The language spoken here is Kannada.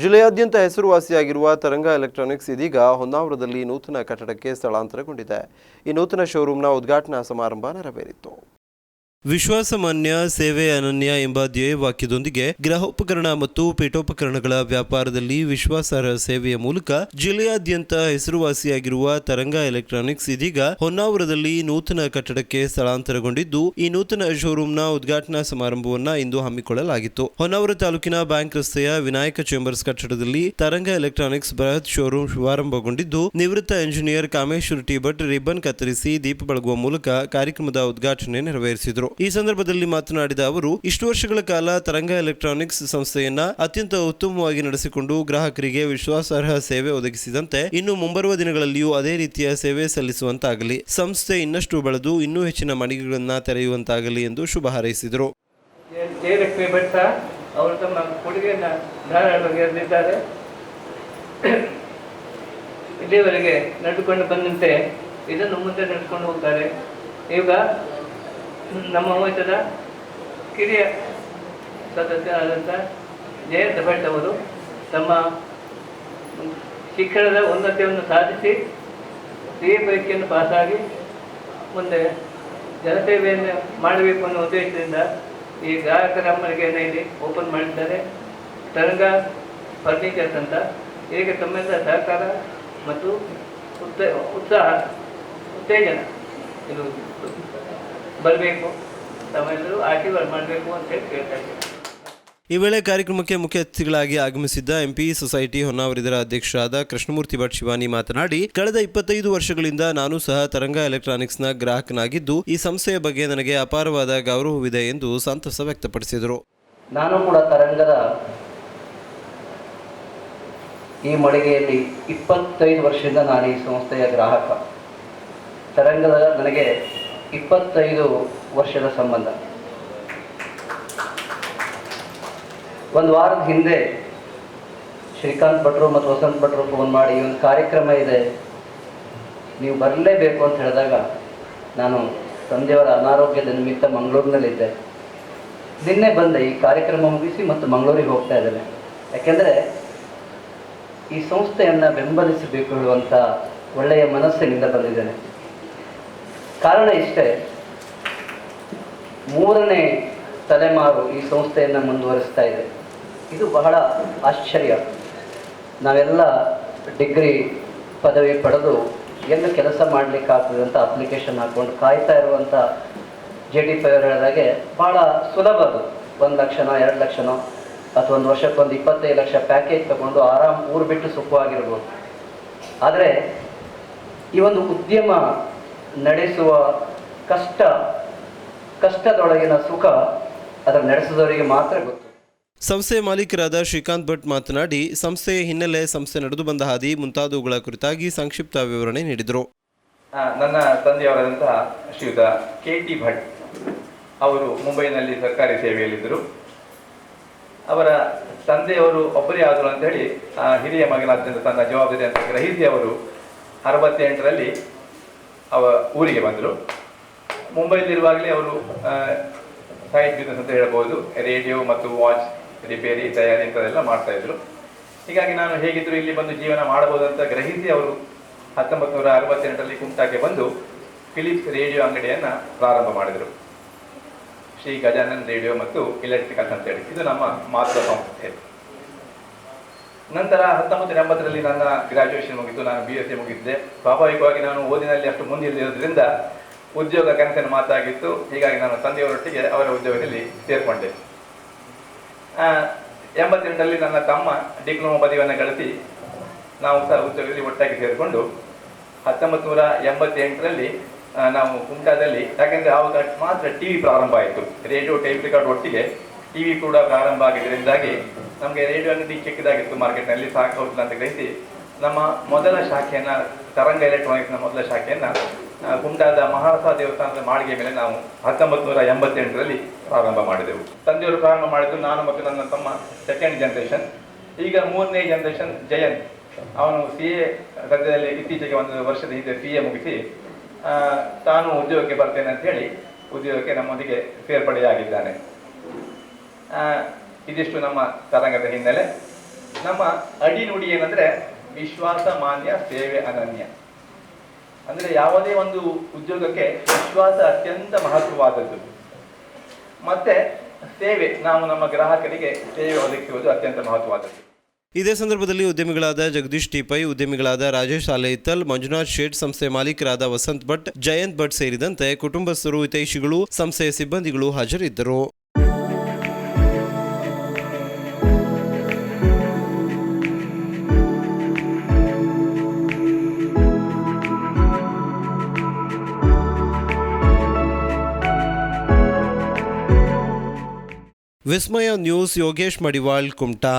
ಜಿಲ್ಲೆಯಾದ್ಯಂತ ಹೆಸರುವಾಸಿಯಾಗಿರುವ ತರಂಗ ಎಲೆಕ್ಟ್ರಾನಿಕ್ಸ್ ಇದೀಗ ಹೊನ್ನಾವರದಲ್ಲಿ ನೂತನ ಕಟ್ಟಡಕ್ಕೆ ಸ್ಥಳಾಂತರಗೊಂಡಿದೆ. ಈ ನೂತನ ಶೋರೂಮ್ನ ಉದ್ಘಾಟನಾ ಸಮಾರಂಭ ನೆರವೇರಿತು. ವಿಶ್ವಾಸಮಾನ್ಯ, ಸೇವೆ ಅನನ್ಯ ಎಂಬ ಧ್ಯೇಯವಾಕ್ಯದೊಂದಿಗೆ ಗೃಹೋಪಕರಣ ಮತ್ತು ಪೀಠೋಪಕರಣಗಳ ವ್ಯಾಪಾರದಲ್ಲಿ ವಿಶ್ವಾಸಾರ್ಹ ಸೇವೆಯ ಮೂಲಕ ಜಿಲ್ಲೆಯಾದ್ಯಂತ ಹೆಸರುವಾಸಿಯಾಗಿರುವ ತರಂಗ ಎಲೆಕ್ಟ್ರಾನಿಕ್ಸ್ ಇದೀಗ ಹೊನ್ನಾವರದಲ್ಲಿ ನೂತನ ಕಟ್ಟಡಕ್ಕೆ ಸ್ಥಳಾಂತರಗೊಂಡಿದ್ದು, ಈ ನೂತನ ಶೋರೂಮ್ನ ಉದ್ಘಾಟನಾ ಸಮಾರಂಭವನ್ನ ಇಂದು ಹಮ್ಮಿಕೊಳ್ಳಲಾಗಿತ್ತು. ಹೊನ್ನಾವರ ತಾಲೂಕಿನ ಬ್ಯಾಂಕ್ ರಸ್ತೆಯ ವಿನಾಯಕ ಚೇಂಬರ್ಸ್ ಕಟ್ಟಡದಲ್ಲಿ ತರಂಗ ಎಲೆಕ್ಟ್ರಾನಿಕ್ಸ್ ಬೃಹತ್ ಶೋರೂಮ್ ಶುಭಾರಂಭಗೊಂಡಿದ್ದು, ನಿವೃತ್ತ engineer Kameshwar T Bhat ribbon ಕತ್ತರಿಸಿ ದೀಪ ಬೆಳಗುವ ಮೂಲಕ ಕಾರ್ಯಕ್ರಮದ ಉದ್ಘಾಟನೆ ನೆರವೇರಿಸಿದರು. ಈ ಸಂದರ್ಭದಲ್ಲಿ ಮಾತನಾಡಿದ ಅವರು, ಇಷ್ಟು ವರ್ಷಗಳ ಕಾಲ ತರಂಗ ಎಲೆಕ್ಟ್ರಾನಿಕ್ಸ್ ಸಂಸ್ಥೆಯನ್ನ ಅತ್ಯಂತ ಉತ್ತಮವಾಗಿ ನಡೆಸಿಕೊಂಡು ಗ್ರಾಹಕರಿಗೆ ವಿಶ್ವಾಸಾರ್ಹ ಸೇವೆ ಒದಗಿಸಿದಂತೆ ಇನ್ನು ಮುಂಬರುವ ದಿನಗಳಲ್ಲಿಯೂ ಅದೇ ರೀತಿಯ ಸೇವೆ ಸಲ್ಲಿಸುವಂತಾಗಲಿ. ಸಂಸ್ಥೆ ಇನ್ನಷ್ಟು ಬೆಳೆದು ಇನ್ನೂ ಹೆಚ್ಚಿನ ಮಳಿಗೆಗಳನ್ನ ತೆರೆಯುವಂತಾಗಲಿ ಎಂದು ಶುಭ ಹಾರೈಸಿದರು. ಅವರು ಇಲ್ಲಿಯವರೆಗೆ ನಡೆದುಕೊಂಡು ಬಂದಂತೆ ಇದನ್ನು ಮುಂದೆ ನಡೆದುಕೊಂಡು ಹೋಗ್ತಾರೆ. ಈಗ ನಮ್ಮ ವಂಶದ ಕಿರಿಯ ಸದಸ್ಯರಾದಂಥ ಜಯಂತ ಭಟ್ ಅವರು ತಮ್ಮ ಶಿಕ್ಷಣದ ಉನ್ನತಿಯನ್ನು ಸಾಧಿಸಿ ಸಿ ಎ ಪರೀಕ್ಷೆಯನ್ನು ಪಾಸಾಗಿ ಮುಂದೆ ಜನಸೇವೆಯನ್ನು ಮಾಡಬೇಕು ಅನ್ನೋ ಉದ್ದೇಶದಿಂದ ಈ ಗ್ರಾಹಕರ ಮಳಿಗೆಯನ್ನು ಇಲ್ಲಿ ಓಪನ್ ಮಾಡಿದ್ದಾರೆ. ತರಂಗ ಫರ್ನಿಚರ್ಸ್ ಅಂತ. ಇದಕ್ಕೆ ತಮ್ಮೆಲ್ಲ ಸಹಕಾರ ಮತ್ತು ಉತ್ತ ಉತ್ಸಾಹ, ಉತ್ತೇಜನ ಇದು. ಬರಬೇಕು. ತಾವೆಲ್ಲರೂ ಆಶೀರ್ವಾದ ಮಾಡಬೇಕು ಅಂತ ಹೇಳಿ ಕೇಳ್ತಾ ಇದ್ದೀನಿ. ಈ ವೇಳೆ ಕಾರ್ಯಕ್ರಮಕ್ಕೆ ಮುಖ್ಯ ಅತಿಥಿಗಳಾಗಿ ಆಗಮಿಸಿದ್ದ ಎಂಪಿ ಸೊಸೈಟಿ ಹೊನ್ನಾವರಿದರ ಅಧ್ಯಕ್ಷರಾದ ಕೃಷ್ಣಮೂರ್ತಿ ಭಟ್ ಶಿವಾನಿ ಮಾತನಾಡಿ ಕಳೆದ ಇಪ್ಪತ್ತೈದು ವರ್ಷಗಳಿಂದ ನಾನು ಸಹ ತರಂಗ ಎಲೆಕ್ಟ್ರಾನಿಕ್ಸ್ನ ಗ್ರಾಹಕನಾಗಿದ್ದು ಈ ಸಂಸ್ಥೆಯ ಬಗ್ಗೆ ನನಗೆ ಅಪಾರವಾದ ಗೌರವವಿದೆ ಎಂದು ಸಂತಸ ವ್ಯಕ್ತಪಡಿಸಿದರು. ನಾನು ಕೂಡ ತರಂಗದ ಈ ಮಳಿಗೆಯಲ್ಲಿ ಇಪ್ಪತ್ತೈದು ವರ್ಷದಿಂದ ನಾನು ಈ ಸಂಸ್ಥೆಯ ಗ್ರಾಹಕ. ತರಂಗದ ನನಗೆ ಇಪ್ಪತ್ತೈದು ವರ್ಷದ ಸಂಬಂಧ. ಒಂದು ವಾರದ ಹಿಂದೆ ಶ್ರೀಕಾಂತ್ ಭಟ್ರು ಮತ್ತು ವಸಂತ್ ಭಟ್ರು ಫೋನ್ ಮಾಡಿ, ಈ ಒಂದು ಕಾರ್ಯಕ್ರಮ ಇದೆ, ನೀವು ಬರಲೇಬೇಕು ಅಂತ ಹೇಳಿದಾಗ ನಾನು ತಂದೆಯವರ ಅನಾರೋಗ್ಯದ ನಿಮಿತ್ತ ಮಂಗಳೂರಿನಲ್ಲಿದ್ದೆ. ನಿನ್ನೆ ಬಂದೆ, ಈ ಕಾರ್ಯಕ್ರಮ ಮುಗಿಸಿ ಮತ್ತು ಮಂಗಳೂರಿಗೆ ಹೋಗ್ತಾ ಇದ್ದೇನೆ. ಯಾಕೆಂದರೆ ಈ ಸಂಸ್ಥೆಯನ್ನು ಬೆಂಬಲಿಸಬೇಕು ಹೇಳುವಂಥ ಒಳ್ಳೆಯ ಮನಸ್ಸಿನಿಂದ ಬಂದಿದ್ದೇನೆ. ಕಾರಣ ಇಷ್ಟೇ. ಮೂರನೇ ತಲೆಮಾರು ಈ ಸಂಸ್ಥೆಯನ್ನು ಮುಂದುವರಿಸ್ತಾ ಇದೆ. ಇದು ಬಹಳ ಆಶ್ಚರ್ಯ. ನಾವೆಲ್ಲ ಡಿಗ್ರಿ ಪದವಿ ಪಡೆದು ಏನು ಕೆಲಸ ಮಾಡಲಿಕ್ಕಾಗ್ತದೆ ಅಂತ ಅಪ್ಲಿಕೇಶನ್ ಹಾಕ್ಕೊಂಡು ಕಾಯ್ತಾ ಇರುವಂಥ ಜೆ ಡಿ ಪಿ ಹೇಳಿದಾಗೆ ಭಾಳ ಸುಲಭ ಅದು. ಒಂದು ಲಕ್ಷನೋ, ಎರಡು ಲಕ್ಷನೋ ಅಥವಾ ಒಂದು ವರ್ಷಕ್ಕೊಂದು ಇಪ್ಪತ್ತೈದು ಲಕ್ಷ ಪ್ಯಾಕೇಜ್ ತಗೊಂಡು ಆರಾಮ್ ಊರು ಬಿಟ್ಟು ಸುಖವಾಗಿರ್ಬೋದು. ಆದರೆ ಈ ಒಂದು ಉದ್ಯಮ ನಡೆಸುವ ಕಷ್ಟ ಕಷ್ಟದೊಳಗಿನ ಸುಖ ಅದನ್ನು ನಡೆಸಿದವರಿಗೆ ಮಾತ್ರ ಗೊತ್ತು. ಸಂಸ್ಥೆಯ ಮಾಲೀಕರಾದ ಶ್ರೀಕಾಂತ್ ಭಟ್ ಮಾತನಾಡಿ ಸಂಸ್ಥೆಯ ಹಿನ್ನೆಲೆ ಸಂಸ್ಥೆ ನಡೆದು ಬಂದ ಹಾದಿ ಮುಂತಾದವುಗಳ ಕುರಿತಾಗಿ ಸಂಕ್ಷಿಪ್ತ ವಿವರಣೆ ನೀಡಿದರು. ನನ್ನ ತಂದೆಯವರಾದಂತಹ ಶ್ರೀಯುತ ಕೆ ಟಿ ಭಟ್ ಅವರು ಮುಂಬೈನಲ್ಲಿ ಸರ್ಕಾರಿ ಸೇವೆಯಲ್ಲಿದ್ದರು. ಅವರ ತಂದೆಯವರು ಒಬ್ಬರೇ ಆದರು ಅಂತೇಳಿ ಆ, ಹಿರಿಯ ಮಗನಾದ್ಯಂತ ತನ್ನ ಜವಾಬ್ದಾರಿ ಅಂತ ಗ್ರಹಿಸಿ ಅವರು ಅರವತ್ತೆಂಟರಲ್ಲಿ ಅವ ಊರಿಗೆ ಬಂದರು. ಮುಂಬೈಲಿರುವಾಗಲೇ ಅವರು ಸೈಡ್ ಬಿಸ್ನೆಸ್ ಅಂತ ಹೇಳ್ಬೋದು ರೇಡಿಯೋ ಮತ್ತು ವಾಚ್ ರಿಪೇರಿ ತಯಾರಿ ಇಂಥದ್ದೆಲ್ಲ ಮಾಡ್ತಾ ಇದ್ರು. ಹೀಗಾಗಿ ನಾನು ಹೇಗಿದ್ರು ಇಲ್ಲಿ ಬಂದು ಜೀವನ ಮಾಡಬಹುದು ಅಂತ ಗ್ರಹಿಸಿ ಅವರು ಹತ್ತೊಂಬತ್ತು ನೂರ ಅರವತ್ತೆಂಟರಲ್ಲಿ ಕುಮಟಾಕ್ಕೆ ಬಂದು ಫಿಲಿಪ್ಸ್ ರೇಡಿಯೋ ಅಂಗಡಿಯನ್ನು ಪ್ರಾರಂಭ ಮಾಡಿದರು. ಶ್ರೀ ಗಜಾನನ್ ರೇಡಿಯೋ ಮತ್ತು ಎಲೆಕ್ಟ್ರಿಕಲ್ ಅಂತ ಹೇಳಿ. ಇದು ನಮ್ಮ ಮಾತೃ ಸಂಸ್ಥೆ. ನಂತರ ಹತ್ತೊಂಬತ್ತು ಎಂಬತ್ತರಲ್ಲಿ ನನ್ನ ಗ್ರಾಜ್ಯುಯೇಷನ್ ಮುಗಿತು, ನಾನು ಬಿ ಎಸ್ ಸಿ ಮುಗಿದ್ದೆ ಸ್ವಾಭಾವಿಕವಾಗಿ ನಾನು ಓದಿನಲ್ಲಿ ಅಷ್ಟು ಮುಂದಿಲ್ಲದಿರೋದ್ರಿಂದ ಉದ್ಯೋಗ ಕನಸಿನ ಮಾತಾಗಿತ್ತು ಹೀಗಾಗಿ ನಾನು ತಂದೆಯವರೊಟ್ಟಿಗೆ ಅವರ ಉದ್ಯೋಗದಲ್ಲಿ ಸೇರಿಕೊಂಡೆ. ಎಂಬತ್ತೆಂಟರಲ್ಲಿ ನನ್ನ ತಮ್ಮ ಡಿಪ್ಲೊಮಾ ಪದವಿಯನ್ನು ಗಳಿಸಿ ನಾವು ಸಹ ಉದ್ಯೋಗದಲ್ಲಿ ಒಟ್ಟಾಗಿ ಸೇರಿಕೊಂಡು ಹತ್ತೊಂಬತ್ತು ನೂರ ಎಂಬತ್ತೆಂಟರಲ್ಲಿ ನಾವು ಕುಮಟಾದಲ್ಲಿ ಯಾಕೆಂದರೆ ಆವಾಗ ಮಾತ್ರ ಟಿವಿ ಪ್ರಾರಂಭ ಆಯಿತು. ರೇಡಿಯೋ, ಟೈಪ್ ರೆಕಾರ್ಡ್ ಒಟ್ಟಿಗೆ ಟಿವಿ ಕೂಡ ಪ್ರಾರಂಭ ಆಗಿದ್ದರಿಂದಾಗಿ ನಮಗೆ ರೇಡಿಯೋ ಅನ್ನೋದು ಚಿಕ್ಕದಾಗಿತ್ತು ಮಾರ್ಕೆಟ್ನಲ್ಲಿ ಸಾಕಾಗುತ್ತಿಲ್ಲ ಅಂತ ಗ್ರಹಿಸಿ ನಮ್ಮ ಮೊದಲ ಶಾಖೆಯನ್ನು ತರಂಗ ಎಲೆಕ್ಟ್ರಾನಿಕ್ಸ್ನ ಮೊದಲ ಶಾಖೆಯನ್ನು ಗುಂಡಾದ ಮಹಾರಸ ದೇವಸ್ಥಾನದ ಮಾಳಿಗೆ ಮೇಲೆ ನಾವು ಹತ್ತೊಂಬತ್ತು ನೂರ ಎಂಬತ್ತೆಂಟರಲ್ಲಿ ಪ್ರಾರಂಭ ಮಾಡಿದೆವು. ತಂದೆಯವರು ಪ್ರಾರಂಭ ಮಾಡಿದ್ದು ನಾನು ಮತ್ತು ನನ್ನ ತಮ್ಮ ಸೆಕೆಂಡ್ ಜನರೇಷನ್ ಈಗ ಮೂರನೇ ಜನರೇಷನ್ ಜಯಂತ್. ಅವನು ಸಿ ಎ ಸದ್ಯದಲ್ಲಿ ಇತ್ತೀಚೆಗೆ ಒಂದು ವರ್ಷದ ಹಿಂದೆ ಸಿ ಎ ಮುಗಿಸಿ ತಾನು ಉದ್ಯೋಗಕ್ಕೆ ಬರ್ತೇನೆ ಅಂತ ಹೇಳಿ ಉದ್ಯೋಗಕ್ಕೆ ನಮ್ಮೊಂದಿಗೆ ಸೇರ್ಪಡೆಯಾಗಿದ್ದಾನೆ. ಇದಿಷ್ಟು ನಮ್ಮ ತರಂಗದ ಹಿನ್ನೆಲೆ. ನಮ್ಮ ಅಡಿ ನುಡಿ ಏನಂದ್ರೆ ವಿಶ್ವಾಸ ಮಾನ್ಯ, ಸೇವೆ ಅನನ್ಯ. ಅಂದ್ರೆ ಯಾವುದೇ ಒಂದು ಉದ್ಯೋಗಕ್ಕೆ ವಿಶ್ವಾಸ ಅತ್ಯಂತ ಮಹತ್ವವಾದದ್ದು. ಮತ್ತೆ ಸೇವೆ, ನಾವು ನಮ್ಮ ಗ್ರಾಹಕರಿಗೆ ಸೇವೆ ಒದಗಿಸುವುದು ಅತ್ಯಂತ ಮಹತ್ವವಾದದ್ದು. ಇದೇ ಸಂದರ್ಭದಲ್ಲಿ ಉದ್ಯಮಿಗಳಾದ ಜಗದೀಶ್ ಟಿಪೈ, ಉದ್ಯಮಿಗಳಾದ ರಾಜೇಶ್ ಆಲೈತಲ್ ಮಂಜುನಾಥ್ ಶೇಟ್, ಸಂಸ್ಥೆ ಮಾಲೀಕರಾದ ವಸಂತ್ ಭಟ್, ಜಯಂತ್ ಭಟ್ ಸೇರಿದಂತೆ ಕುಟುಂಬಸ್ಥರು, ಹಿತೈಷಿಗಳು, ಸಂಸ್ಥೆಯ ಸಿಬ್ಬಂದಿಗಳು ಹಾಜರಿದ್ದರು. ವಿಸ್ಮಯ ನ್ಯೂಸ್ ಯೋಗೇಶ್ ಮಡಿವಾಳ್ ಕುಮಟಾ